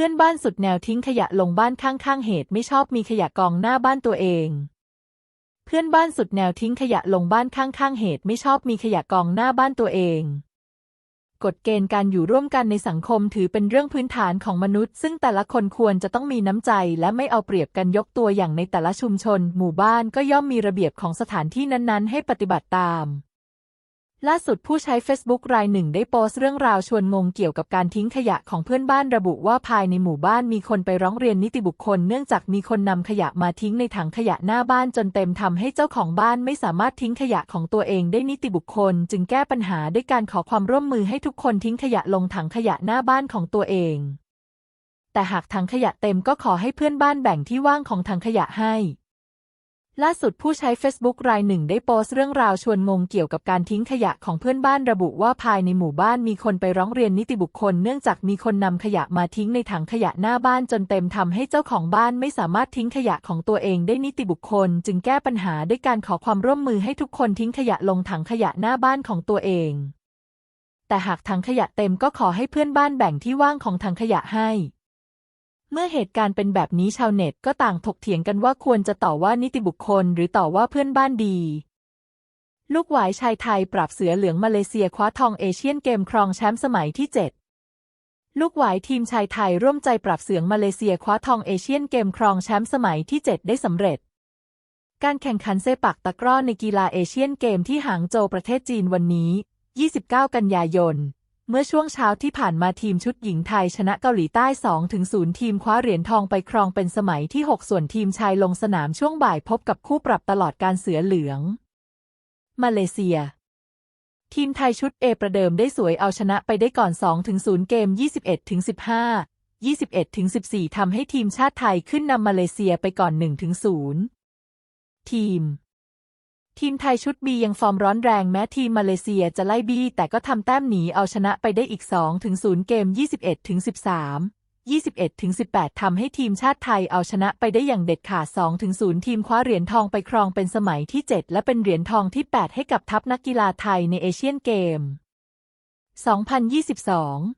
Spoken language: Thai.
พื่อนบ้านสุดแนวทิ้งขยะลงบ้านข้างๆเหตุไม่ชอบมีขยะกองหน้าบ้านตัวเอง เพื่อนบ้านสุดแนวทิ้งขยะลงบ้านข้างๆเหตุไม่ชอบมีขยะกองหน้าบ้านตัวเองกฎเกณฑ์การอยู่ร่วมกันในสังคมถือเป็นเรื่องพื้นฐานของมนุษย์ ซึ่งแต่ละคนควรจะต้องมีน้ำใจและไม่เอาเปรียบกันยกตัวอย่างในแต่ละชุมชน หมู่บ้านก็ย่อมมีระเบียบของสถานที่นั้นๆ ให้ปฏิบัติตาม ล่าสุดผู้ใช้ Facebook รายหนึ่งได้โพสต์เรื่องราวชวนงงเกี่ยวกับการทิ้งขยะของเพื่อนบ้านระบุว่าภายในหมู่บ้านมีคนไปร้องเรียนนิติบุคคล เนื่องจากมีคนนำขยะมาทิ้งในถังขยะหน้าบ้านจนเต็มทำให้เจ้าของบ้านไม่สามารถทิ้งขยะของตัวเองได้นิติบุคคล จึงแก้ปัญหาด้วยการขอความร่วมมือให้ทุกคนทิ้งขยะลงถังขยะหน้าบ้านของตัวเอง แต่หากถังขยะเต็มก็ขอให้เพื่อนบ้านแบ่งที่ว่างของถังขยะให้ ล่าสุดผู้ใช้ Facebook รายหนึ่งได้โพสต์เรื่องราวชวนงงเกี่ยวกับการทิ้งขยะของเพื่อนบ้านระบุว่าภายในหมู่บ้านมีคนไปร้องเรียนนิติบุคคล เนื่องจากมีคนนำขยะมาทิ้งในถังขยะหน้าบ้านจนเต็มทำให้เจ้าของบ้านไม่สามารถทิ้งขยะของตัวเองได้นิติบุคคล จึงแก้ปัญหาด้วยการขอความร่วมมือให้ทุกคนทิ้งขยะลงถังขยะหน้าบ้านของตัวเอง แต่หากถังขยะเต็มก็ขอให้เพื่อนบ้านแบ่งที่ว่างของถังขยะให้ เมื่อเหตุการณ์เป็นแบบนี้ชาวเน็ตก็ต่างถกเถียงกันว่าควรจะต่อว่านิติบุคคลหรือต่อว่าเพื่อนบ้านดี ลูกหวายชายไทยปราบเสือเหลืองมาเลเซียคว้าทองเอเชียนเกมครองแชมป์สมัยที่ 7 ลูกหวายทีมชายไทยร่วมใจปราบเสือมาเลเซียคว้าทองเอเชียนเกมครองแชมป์สมัยที่ 7 ได้สำเร็จ การแข่งขันเซปักตะกร้อในกีฬาเอเชียนเกมที่หางโจวประเทศจีนวันนี้ 29 กันยายน เมื่อช่วงเช้าที่ผ่านมาทีมชุดหญิงไทยชนะเกาหลีใต้ 2-0 ทีมคว้าเหรียญทองไปครองเป็นสมัยที่ 6 ส่วนทีมชายลงสนามช่วงบ่ายพบกับคู่ปรับตลอดการเสือเหลือง มาเลเซีย ทีมไทยชุดเอประเดิมได้สวยเอาชนะไปได้ก่อน 2-0 เกม 21-15 21-14 ทำให้ทีมชาติไทยขึ้นนำมาเลเซียไปก่อน 1-0 ทีม ทีมไทยชุดบียังฟอร์มร้อนแรงแม้ทีมมาเลเซียจะไล่บี้แต่ก็ทำแต้มหนีเอาชนะไปได้อีก 2 ถึง 0 เกม 21 ถึง 13 21 ถึง 18 ทำให้ทีมชาติไทยเอาชนะไปได้อย่างเด็ดขาด 2 ถึง 0 ทีมคว้าเหรียญทองไปครองเป็นสมัยที่ 7 และเป็นเหรียญทองที่ 8 ให้กับทัพนักกีฬาไทยในเอเชียนเกม 2022